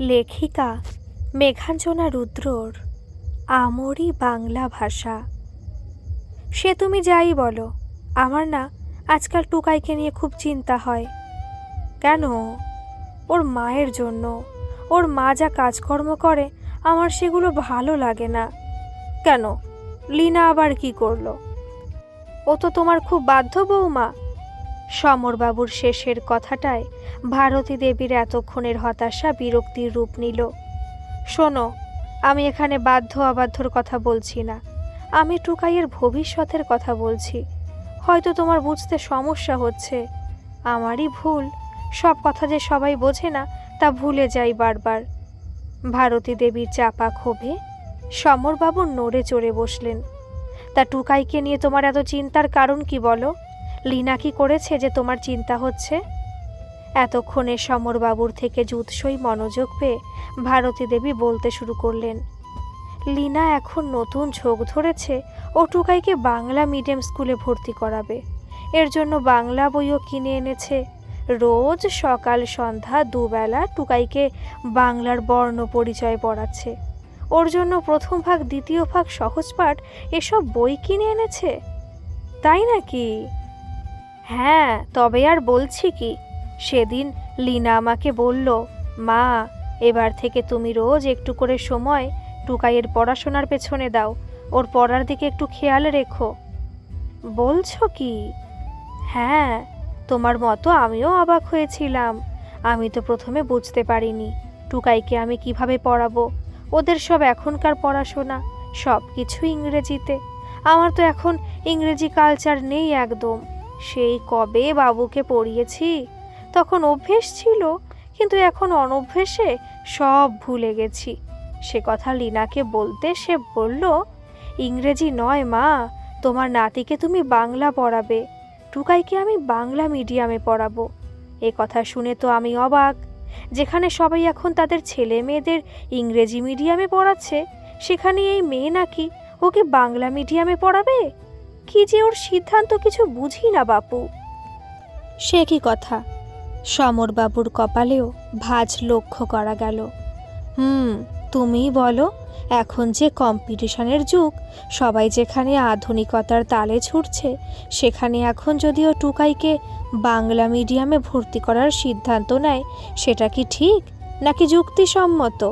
লেখিকা মেঘাঞ্জনা রুদ্রর আমরি বাংলা ভাষা। সে তুমি যাই বলো, আমার না আজকাল টুকাইকে নিয়ে খুব চিন্তা হয়। কেন? ওর মায়ের জন্য। ওর মা যা কাজকর্ম করে, আমার সেগুলো ভালো লাগে না। কেন? লিনা আবার কি করল? ও তো তোমার খুব বাধ্য বৌমা সমরবাবুর শেষের কথাটায় ভারতী দেবীর এতক্ষণের হতাশা বিরক্তির রূপ নিল। শোনো, আমি এখানে বাধ্য অবাধ্যর কথা বলছি না। আমি টুকাইয়ের ভবিষ্যতের কথা বলছি। হয়তো তোমার বুঝতে সমস্যা হচ্ছে। আমারই ভুল। সব কথা যে সবাই বোঝে না, তা ভুলে যাই বারবার। ভারতী দেবীর চাপা ক্ষোভে সমরবাবু নড়ে চড়ে বসলেন। তা টুকাইকে নিয়ে তোমার এত চিন্তার কারণ কি বলো? লিনা কি করেছে যে তোমার চিন্তা হচ্ছে? এতক্ষণে সমরবাবুর থেকে জুৎসই মনোযোগ পেয়ে ভারতী দেবী বলতে শুরু করলেন, লিনা এখন নতুন ঝোঁক ধরেছে ও টুকাইকে বাংলা মিডিয়াম স্কুলে ভর্তি করাবে। এর জন্য বাংলা বইও কিনে এনেছে। রোজ সকাল সন্ধ্যা দুবেলা টুকাইকে বাংলার বর্ণ পরিচয় পড়াচ্ছে। ওর জন্য প্রথম ভাগ, দ্বিতীয় ভাগ, সহজ পাঠ, এসব বই কিনে এনেছে? তাই নাকি? হ্যাঁ তবে আর বলছি কি? সেদিন লিনা আমাকে বলল, মা, এবার থেকে তুমি রোজ একটু করে সময় টুকাইয়ের পড়াশোনার পেছনে দাও, ওর পড়ার দিকে একটু খেয়াল রেখো। বলছো কি? হ্যাঁ তোমার মতো আমিও অবাক হয়েছিলাম। আমি তো প্রথমে বুঝতে পারিনি টুকাইকে আমি কীভাবে পড়াবো। ওদের সব এখনকার পড়াশোনা সব কিছু ইংরেজিতে। আমার তো এখন ইংরেজি কালচার নেই একদম। সেই কবে বাবুকে পড়িয়েছি? তখন অভ্যেস ছিল, কিন্তু এখন অনভ্যেসে সব ভুলে গেছি। সে কথা লীনাকে বলতে সে বলল, ইংরেজি নয় মা, তোমার নাতিকে তুমি বাংলা পড়াবে, টুকাইকে আমি বাংলা মিডিয়ামে পড়াবো। এ কথা শুনে তো আমি অবাক, যেখানে সবাই এখন তাদের ছেলে মেয়েদের ইংরেজি মিডিয়ামে পড়াচ্ছে, সেখানে এই মেয়ে নাকি ওকে বাংলা মিডিয়ামে পড়াবে? কি যে ওর সিদ্ধান্ত কিছু বুঝি না, বাপু। সে কি কথা? সমরবাবুর কপালেও ভাঁজ লক্ষ্য করা গেল। হুম, তুমিই বলো, এখন যে কম্পিটিশনের যুগ, সবাই যেখানে আধুনিকতার তালে ছুটছে, সেখানে এখন যদিও টুকাইকে বাংলা মিডিয়ামে ভর্তি করার সিদ্ধান্ত নেয়, সেটা কি ঠিক, নাকি যুক্তিসম্মত?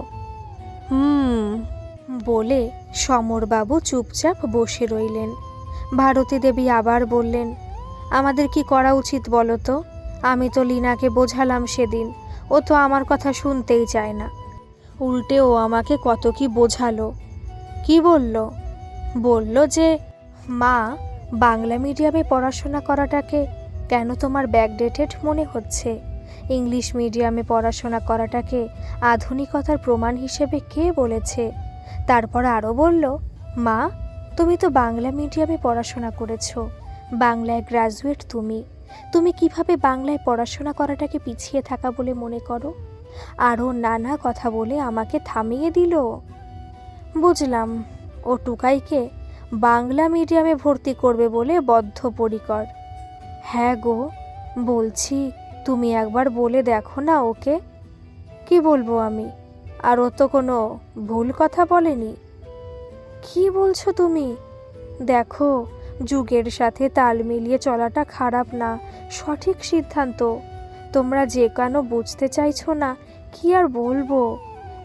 হুম, বলে সমরবাবু চুপচাপ বসে রইলেন। ভারতী দেবী আবার বললেন, আমাদের কি করা উচিত বলো তো? আমি তো লিনাকে বোঝালাম সেদিন। ও তো আমার কথা শুনতেই চায় না। উল্টে ও আমাকে কত কি বোঝালো। কি বলল? বলল যে, মা, বাংলা মিডিয়ামে পড়াশোনা করাটাকে কেন তোমার ব্যাকডেটেড মনে হচ্ছে? ইংলিশ মিডিয়ামে পড়াশোনা করাটাকে আধুনিকতার প্রমাণ হিসেবে কে বলেছে? তারপর আরও বলল, মা তুমি তো বাংলা মিডিয়ামে পড়াশোনা করেছ। বাংলায় গ্রাজুয়েট তুমি। তুমি কীভাবে বাংলায় পড়াশোনা করাটাকে পিছিয়ে থাকা বলে মনে করো? আরও নানা কথা বলে আমাকে থামিয়ে দিল। বুঝলাম ও টুকাইকে বাংলা মিডিয়ামে ভর্তি করবে বলে বদ্ধপরিকর। হ্যাঁ গো, বলছি, তুমি একবার বলে দেখো না ওকে। কি বলব আমি? আর ও তো কোনো ভুল কথা বলেনি। কি বলছো তুমি? দেখো, যুগের সাথে তাল মিলিয়ে চলাটা খারাপ না, সঠিক সিদ্ধান্ত। তোমরা যে কেন বুঝতে চাইছো না, কি আর বলব?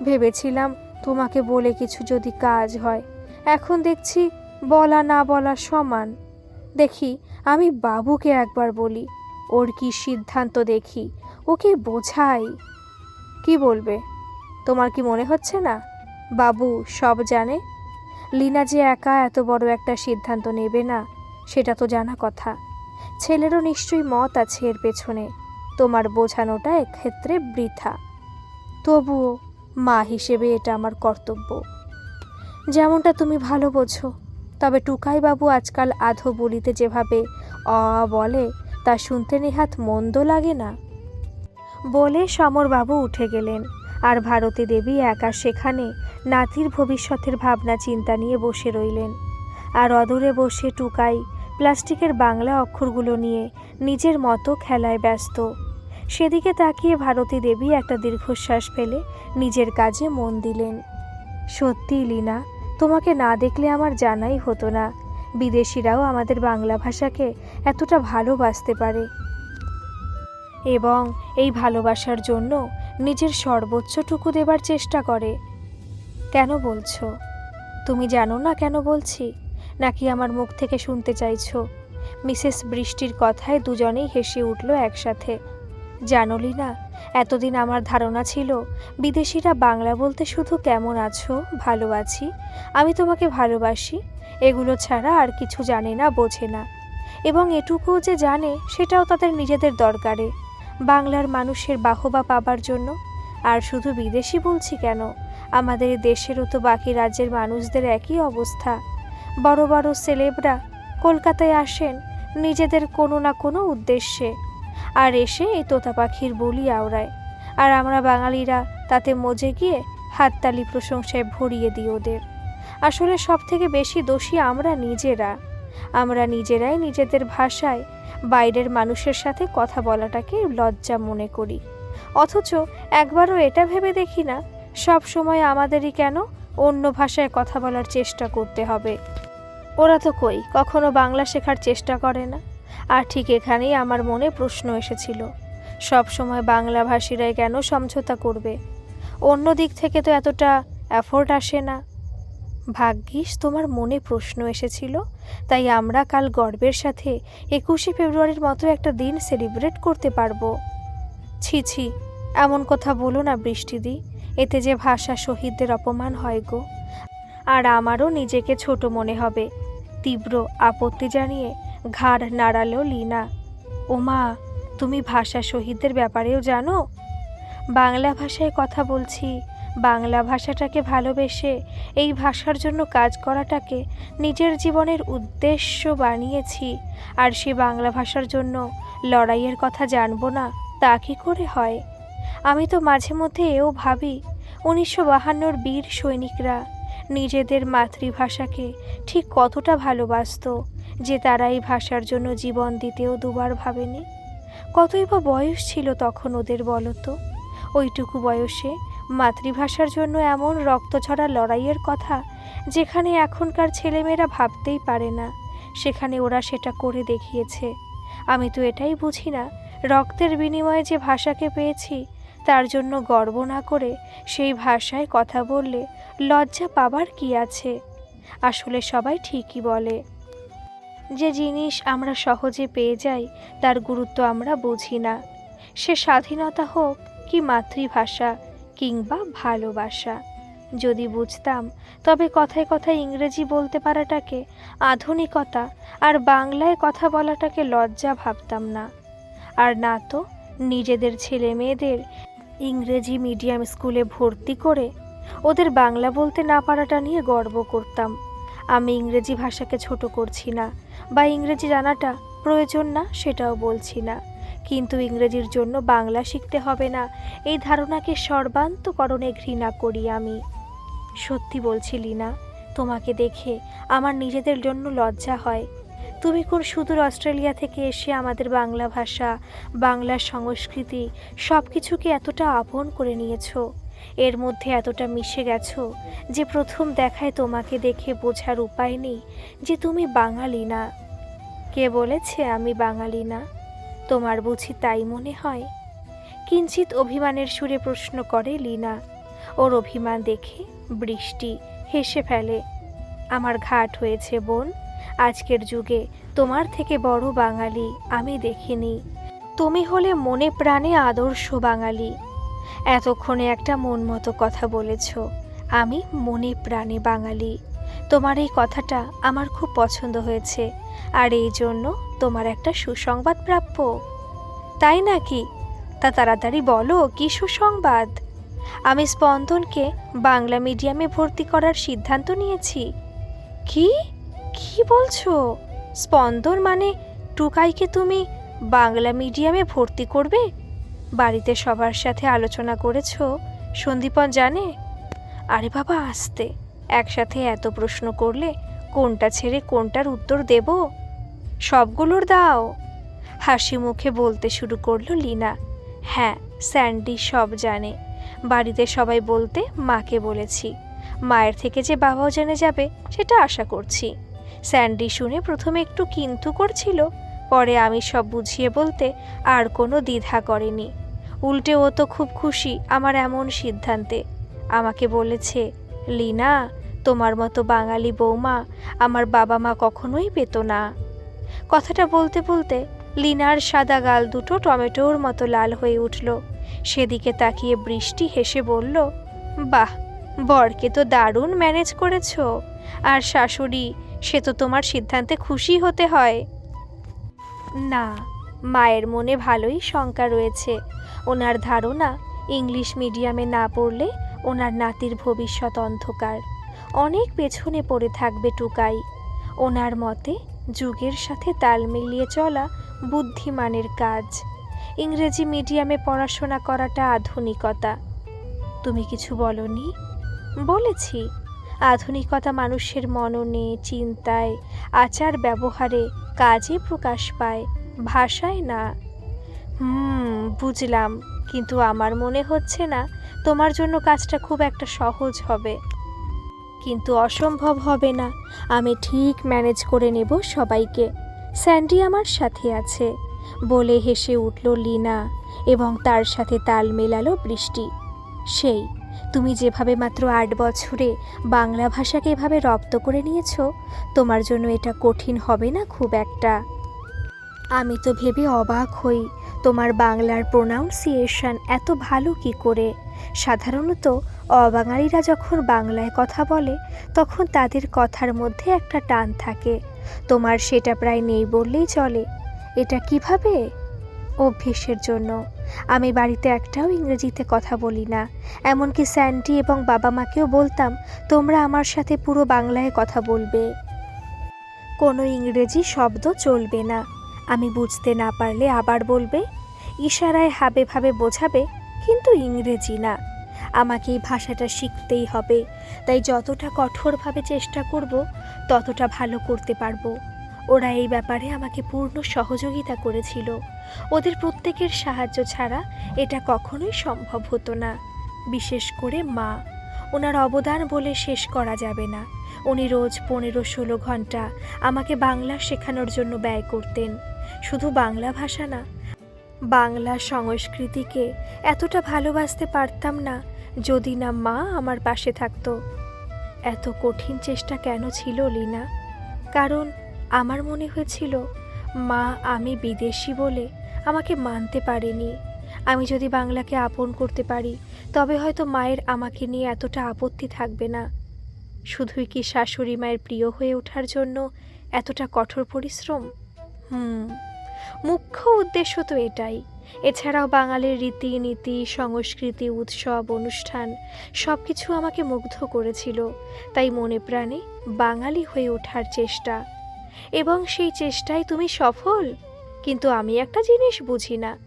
ভেবেছিলাম তোমাকে বলে কিছু যদি কাজ হয়। এখন দেখছি বলা না বলা সমান। দেখি, আমি বাবুকে একবার বলি, ওর কি সিদ্ধান্ত দেখি, ওকে বোঝাই। কি বলবে? তোমার কি মনে হচ্ছে না? বাবু সব জানে? লিনা যে একা এত বড় একটা সিদ্ধান্ত নেবে না, সেটা তো জানা কথা। ছেলেরও নিশ্চয়ই মত আছে এর পেছনে। তোমার বোঝানোটা এক্ষেত্রে বৃথা। তবুও মা হিসেবে এটা আমার কর্তব্য। যেমনটা তুমি ভালো বোঝো, তবে টুকাই বাবু আজকাল আধো বলিতে যেভাবে অ বলে, তা শুনতে নেহাত মন্দ লাগে না। বলে সমরবাবু উঠে গেলেন। আর ভারতী দেবী একা সেখানে নাতির ভবিষ্যতের ভাবনা চিন্তা নিয়ে বসে রইলেন। আর অদূরে বসে টুকাই প্লাস্টিকের বাংলা অক্ষরগুলো নিয়ে নিজের মতো খেলায় ব্যস্ত। সেদিকে তাকিয়ে ভারতী দেবী একটা দীর্ঘশ্বাস ফেলে নিজের কাজে মন দিলেন। সত্যি, লীনা, তোমাকে না দেখলে আমার জানাই হতো না। বিদেশিরাও আমাদের বাংলা ভাষাকে এতটা ভালোবাসতে পারে। এবং এই ভালোবাসার জন্য নিজের সর্বোচ্চটুকু দেবার চেষ্টা করে। কেন বলছো? তুমি জানো না কেন বলছি? নাকি আমার মুখ থেকে শুনতে চাইছো? মিসেস বৃষ্টির কথায় দুজনেই হেসে উঠল একসাথে। জানলি না, এতদিন আমার ধারণা ছিল, বিদেশিরা বাংলা বলতে শুধু কেমন আছো, ভালো আছি, আমি তোমাকে ভালোবাসি, এগুলো ছাড়া আর কিছু জানে না, বোঝে না। এবং এটুকুও যে জানে, সেটাও তাদের নিজেদের দরকারে। বাংলার মানুষের বাহবা পাবার জন্য? আর শুধু বিদেশি বলছি কেন? আমাদের দেশেরও তো বাকি রাজ্যের মানুষদের একই অবস্থা। বড় বড় সেলেবরা কলকাতায় আসেন নিজেদের কোনো না কোনো উদ্দেশ্যে। আর এসে এই তোতা পাখির বলি আওড়ায়। আর আমরা বাঙালিরা তাতে মজে গিয়ে হাততালি প্রশংসায় ভরিয়ে দিই ওদের। আসলে সব থেকে বেশি দোষী আমরা নিজেরা। আমরা নিজেরাই নিজেদের ভাষায় বাইরের মানুষের সাথে কথা বলাটাকে লজ্জা মনে করি। অথচ একবারও এটা ভেবে দেখি না, সব সময় আমাদেরই কেন অন্য ভাষায় কথা বলার চেষ্টা করতে হবে। ওরা তো কই, কখনো বাংলা শেখার চেষ্টা করে না। আর ঠিক এখানেই আমার মনে প্রশ্ন এসেছিল, সব সময় বাংলা ভাষীরাই কেন সমঝোতা করবে? অন্য দিক থেকে তো এতটা অ্যাফোর্ট আসে না। ভাগ্যিস তোমার মনে প্রশ্ন এসেছিল, তাই আমরা কাল গর্বের সাথে একুশে ফেব্রুয়ারির মতো একটা দিন সেলিব্রেট করতে পারব। ছি ছি, এমন কথা বলো না বৃষ্টিদি, এতে যে ভাষা শহীদদের অপমান হয় গো। আর আমারও নিজেকে ছোট মনে হবে, তীব্র আপত্তি জানিয়ে ঘাড় নাড়ালো লীনা। ওমা, তুমি ভাষা শহীদদের ব্যাপারেও জানো? বাংলা ভাষায় কথা বলছি বাংলা ভাষাটাকে ভালোবেসে এই ভাষার জন্য কাজ করাটাকে নিজের জীবনের উদ্দেশ্য বানিয়েছি। আর সে বাংলা ভাষার জন্য লড়াইয়ের কথা জানব না, তা কী করে হয়? আমি তো মাঝে মধ্যে এও ভাবি, উনিশশো বাহান্নর বীর সৈনিকরা নিজেদের মাতৃভাষাকে ঠিক কতটা ভালোবাসতো যে তারা এই ভাষার জন্য জীবন দিতেও দুবার ভাবেনি। কতই বা বয়স ছিল তখন ওদের বলতো ওইটুকু বয়সে মাতৃভাষার জন্য এমন রক্তঝরা লড়াইয়ের কথা যেখানে এখনকার ছেলেমেয়েরা ভাবতেই পারে না। সেখানে ওরা সেটা করে দেখিয়েছে। আমি তো এটাই বুঝি না, রক্তের বিনিময়ে যে ভাষাকে পেয়েছি, তার জন্য গর্ব না করে সেই ভাষায় কথা বললে লজ্জা পাবার কি আছে? আসলে সবাই ঠিকই বলে। যে জিনিস আমরা সহজে পেয়ে যাই, তার গুরুত্ব আমরা বুঝি না। সে স্বাধীনতা হোক কি মাতৃভাষা কিংবা ভালোবাসা। যদি বুঝতাম, তবে কথায় কথায় ইংরেজি বলতে পারাটাকে, আধুনিকতা আর বাংলায় কথা বলাটাকে লজ্জা ভাবতাম না। আর না তো, নিজেদের ছেলে মেয়েদের ইংরেজি মিডিয়াম স্কুলে ভর্তি করে ওদের বাংলা বলতে না পারাটা নিয়ে গর্ব করতাম। আমি ইংরেজি ভাষাকে ছোট করছি না বা ইংরেজি জানাটা প্রয়োজন না সেটাও বলছি না। কিন্তু ইংরেজির জন্য বাংলা শিখতে হবে না। এই ধারণাকে সর্বান্তকরণে ঘৃণা করি আমি। সত্যি বলছি, লিনা, তোমাকে দেখে আমার নিজেদের জন্য লজ্জা হয়। তুমি কোন সুদূর অস্ট্রেলিয়া থেকে এসে আমাদের বাংলা ভাষা বাংলার সংস্কৃতি সব কিছুকে এতটা আপন করে নিয়েছো? এর মধ্যে এতটা মিশে গেছো যে প্রথম দেখায় তোমাকে দেখে বোঝার উপায় নেই যে তুমি বাঙালি না। কে বলেছে আমি বাঙালি না? তোমার বুঝি তাই মনে হয়? কিঞ্চিত অভিমানের সুরে প্রশ্ন করে লীনা। ওর অভিমান দেখে বৃষ্টি হেসে ফেলে। আমার ঘাট হয়েছে বোন, আজকের যুগে তোমার থেকে বড় বাঙালি আমি দেখিনি। তুমি হলে মনে প্রাণে আদর্শ বাঙালি। এতক্ষণে একটা মন মতো কথা বলেছ, আমি মনে প্রাণে বাঙালি। তোমার এই কথাটা আমার খুব পছন্দ হয়েছে, আর এই জন্য তোমার একটা সুসংবাদ প্রাপ্য। তাই নাকি? তা তাড়াতাড়ি বলো, কি সুসংবাদ? আমি স্পন্দনকে বাংলা মিডিয়ামে ভর্তি করার সিদ্ধান্ত নিয়েছি। কি? কি বলছো? স্পন্দন মানে টুকাইকে তুমি বাংলা মিডিয়ামে ভর্তি করবে? বাড়িতে সবার সাথে আলোচনা করেছ, সন্দীপন জানে? আরে বাবা, আসতে। একসাথে এত প্রশ্ন করলে কোনটা ছেড়ে কোনটার উত্তর দেব? সবগুলোর দাও। হাসি মুখে বলতে শুরু করল লীনা। হ্যাঁ স্যান্ডি সব জানে। বাড়িতে সবাই বলতে মাকে বলেছি। মায়ের থেকে যে বাবাও জেনে যাবে, সেটা আশা করছি। স্যান্ডি শুনে প্রথমে একটু কিন্তু করছিল, পরে আমি সব বুঝিয়ে বলতে আর কোনো দ্বিধা করেনি। উল্টে ও তো খুব খুশি আমার এমন সিদ্ধান্তে। আমাকে বলেছে, লিনা, তোমার মতো বাঙালি বৌমা আমার বাবা মা কখনোই পেত না। কথাটা বলতে বলতে লিনার সাদা গাল দুটো টমেটোর মতো লাল হয়ে উঠল। সেদিকে তাকিয়ে বৃষ্টি হেসে বলল, বাহ, বরকে তো দারুণ ম্যানেজ করেছ। আর শাশুড়ি, সে তো তোমার সিদ্ধান্তে খুশি হতে হয়। না, মায়ের মনে ভালোই শঙ্কা রয়েছে। ওনার ধারণা, ইংলিশ মিডিয়ামে না পড়লে ওনার নাতির ভবিষ্যৎ অন্ধকার। অনেক পেছনে পড়ে থাকবে টুকাই। ওনার মতে যুগের সাথে তাল মিলিয়ে চলা বুদ্ধিমানের কাজ। ইংরেজি মিডিয়ামে পড়াশোনা করাটা আধুনিকতা। তুমি কিছু বলনি? বলেছি। আধুনিকতা মানুষের মননে, চিন্তায়, আচার ব্যবহারে কাজে প্রকাশ পায়, ভাষায় না। হুম, বুঝলাম, কিন্তু আমার মনে হচ্ছে না তোমার জন্য কাজটা খুব একটা সহজ হবে। কিন্তু অসম্ভব হবে না। আমি ঠিক ম্যানেজ করে নেব সবাইকে। স্যান্ডি আমার সাথে আছে। বলে হেসে উঠল লিনা এবং তার সাথে তাল মেলালো বৃষ্টি। সেই, তুমি যেভাবে মাত্র আট বছরে বাংলা ভাষাকে এভাবে রপ্ত করে নিয়েছো, তোমার জন্য এটা কঠিন হবে না খুব একটা। আমি তো ভেবে অবাক হই, তোমার বাংলার প্রোনাউন্সিয়েশন এত ভালো কি করে? সাধারণত অবাঙালিরা যখন বাংলায় কথা বলে, তখন তাদের কথার মধ্যে একটা টান থাকে। তোমার সেটা প্রায় নেই বললেই চলে। এটা কীভাবে? অভ্যেসের জন্য। আমি বাড়িতে একটাও ইংরেজিতে কথা বলি না। এমনকি স্যান্ডি এবং বাবা মাকেও বলতাম, তোমরা আমার সাথে পুরো বাংলায় কথা বলবে। কোনো ইংরেজি শব্দ চলবে না। আমি বুঝতে না পারলে আবার বলবে, ইশারায় হাবে ভাবে বোঝাবে, কিন্তু ইংরেজি না। আমাকে এই ভাষাটা শিখতেই হবে, তাই যতটা কঠোরভাবে চেষ্টা করব, ততটা ভালো করতে পারব। ওরা এই ব্যাপারে আমাকে পূর্ণ সহযোগিতা করেছিল। ওদের প্রত্যেকের সাহায্য ছাড়া এটা কখনোই সম্ভব হতো না, বিশেষ করে মা। ওনার অবদান বলে শেষ করা যাবে না। উনি রোজ পনেরো ষোলো ঘণ্টা আমাকে বাংলা শেখানোর জন্য ব্যয় করতেন। শুধু বাংলা ভাষা না, বাংলা সংস্কৃতিকে এতটা ভালোবাসতে পারতাম না যদি না মা আমার পাশে থাকতো। এত কঠিন চেষ্টা কেন ছিল লিনা? কারণ আমার মনে হয়েছিল, মা আমি বিদেশি বলে আমাকে মানতে পারেনি। আমি যদি বাংলাকে আপন করতে পারি, তবে হয়তো মায়ের আমাকে নিয়ে এতটা আপত্তি থাকবে না। শুধুই কি শাশুড়ি মায়ের প্রিয় হয়ে ওঠার জন্য এতটা কঠোর পরিশ্রম? হুম। মুখ্য উদ্দেশ্য তো এটাই। এছাড়াও বাঙালির রীতিনীতি, সংস্কৃতি, উৎসব, অনুষ্ঠান সব কিছু আমাকে মুগ্ধ করেছিল। তাই মনে প্রাণে বাঙালি হয়ে ওঠার চেষ্টা। এবং সেই চেষ্টায় তুমি সফল? কিন্তু আমি একটা জিনিস বুঝি না।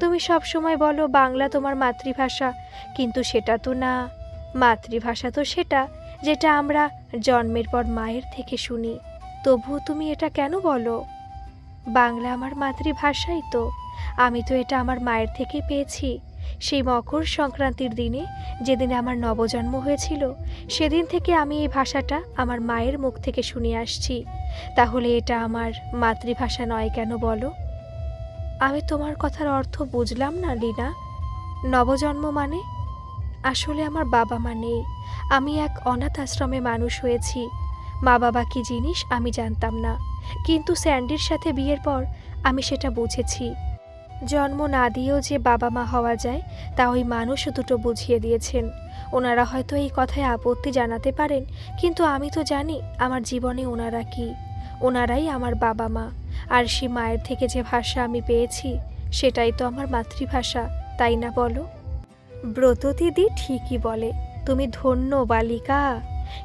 তুমি সব সময় বলো, বাংলা তোমার মাতৃভাষা। কিন্তু সেটা তো না। মাতৃভাষা তো সেটা, যেটা আমরা জন্মের পর মায়ের থেকে শুনি। তবুও তুমি এটা কেন বলো? বাংলা আমার মাতৃভাষাই তো। আমি তো এটা আমার মায়ের থেকে পেয়েছি। সেই মকর সংক্রান্তির দিনে যেদিন আমার নবজন্ম হয়েছিল, সেদিন থেকে আমি এই ভাষাটা আমার মায়ের মুখ থেকে শুনে আসছি। তাহলে এটা আমার মাতৃভাষা নয় কেন বলো? আমি তোমার কথার অর্থ বুঝলাম না, লিনা। নবজন্ম মানে? আসলে আমার বাবা মা নেই। আমি এক অনাথ আশ্রমে মানুষ হয়েছি। মা বাবা কি জিনিস আমি জানতাম না। কিন্তু স্যান্ডির সাথে বিয়ের পর আমি সেটা বুঝেছি। জন্ম না দিয়েও যে বাবা মা হওয়া যায়, তা ওই মানুষ দুটো বুঝিয়ে দিয়েছেন। ওনারা হয়তো এই কথায় আপত্তি জানাতে পারেন, কিন্তু আমি তো জানি আমার জীবনে ওনারা কি। ওনারাই আমার বাবা মা। আর সে মায়ের থেকে যে ভাষা আমি পেয়েছি, সেটাই তো আমার মাতৃভাষা, তাই না বলো? ব্রত দিদি ঠিকই বলে, তুমি ধন্য বালিকা।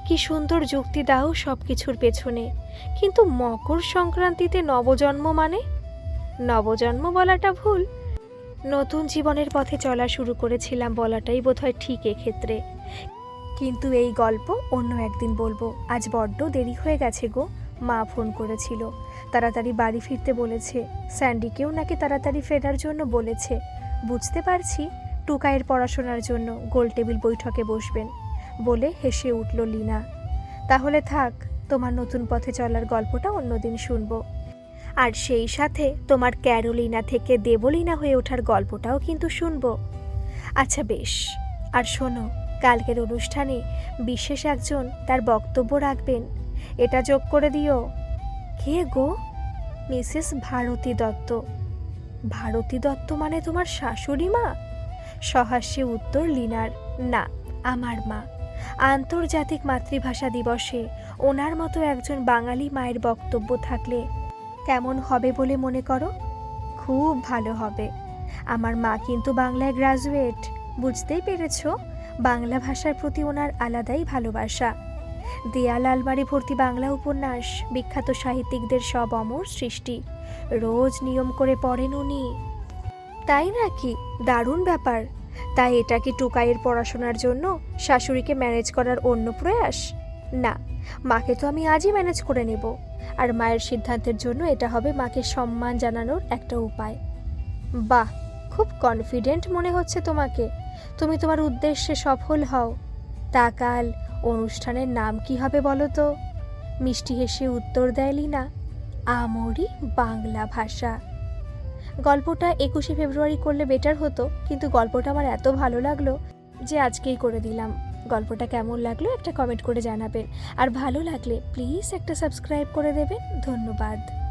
কি সুন্দর যুক্তি দাও সব কিছুর পেছনে। কিন্তু মকর সংক্রান্তিতে নবজন্ম মানে? নবজন্ম বলাটা ভুল। নতুন জীবনের পথে চলা শুরু করেছিলাম বলাটাই বোধহয় ঠিক এক্ষেত্রে। কিন্তু এই গল্প অন্য একদিন বলব। আজ বড্ড দেরি হয়ে গেছে গো, মা ফোন করেছিল। তাড়াতাড়ি বাড়ি ফিরতে বলেছে। স্যান্ডিকেও নাকি তাড়াতাড়ি ফেরার জন্য বলেছে। বুঝতে পারছি টুকায়ের পড়াশোনার জন্য গোল টেবিল বৈঠকে বসবেন। বলে হেসে উঠল লীনা। তাহলে থাক, তোমার নতুন পথে চলার গল্পটা অন্যদিন শুনব। আর সেই সাথে তোমার ক্যারোলিনা থেকে দেবলিনা হয়ে ওঠার গল্পটাও কিন্তু শুনব। আচ্ছা বেশ, আর শোনো, কালকের অনুষ্ঠানে বিশেষ একজন তার বক্তব্য রাখবেন। এটা যোগ করে দিও। কে গো? মিসেস ভারতী দত্ত। ভারতী দত্ত মানে তোমার শাশুড়ি মা? সহাস্যে উত্তর লিনার, না, আমার মা। আন্তর্জাতিক মাতৃভাষা দিবসে ওনার মতো একজন বাঙালি মায়ের বক্তব্য থাকলে কেমন হবে বলে মনে করো? খুব ভালো হবে। আমার মা কিন্তু বাংলায় গ্রাজুয়েট বুঝতেই পেরেছ? বাংলা ভাষার প্রতি ওনার আলাদাই ভালোবাসা। দেয়াল আলমারি ভর্তি বাংলা উপন্যাস, বিখ্যাত সাহিত্যিকদের সব অমর সৃষ্টি। রোজ নিয়ম করে পড়েন উনি। তাই নাকি? দারুণ ব্যাপার। তাই এটা কি টুকাইয়ের পড়াশোনার জন্য শাশুড়িকে ম্যানেজ করার অন্য প্রয়াস? না, মাকে তো আমি আজই ম্যানেজ করে নেব। আর মায়ের সিদ্ধান্তের জন্য এটা হবে মাকে সম্মান জানানোর একটা উপায়। বাহ, খুব কনফিডেন্ট মনে হচ্ছে তোমাকে। তুমি তোমার উদ্দেশ্যে সফল হও। তা কাল অনুষ্ঠানের নাম কি হবে বলো তো? মিষ্টি হেসে উত্তর দেয় লিনা। আমরি বাংলা ভাষা। গল্পটা একুশে ফেব্রুয়ারি করলে বেটার হতো, কিন্তু গল্পটা আমার এত ভালো লাগল যে আজকেই করে দিলাম। গল্পটা কেমন লাগল একটা কমেন্ট করে জানাবেন। আর ভালো লাগলে প্লিজ একটা সাবস্ক্রাইব করে দেবেন। ধন্যবাদ।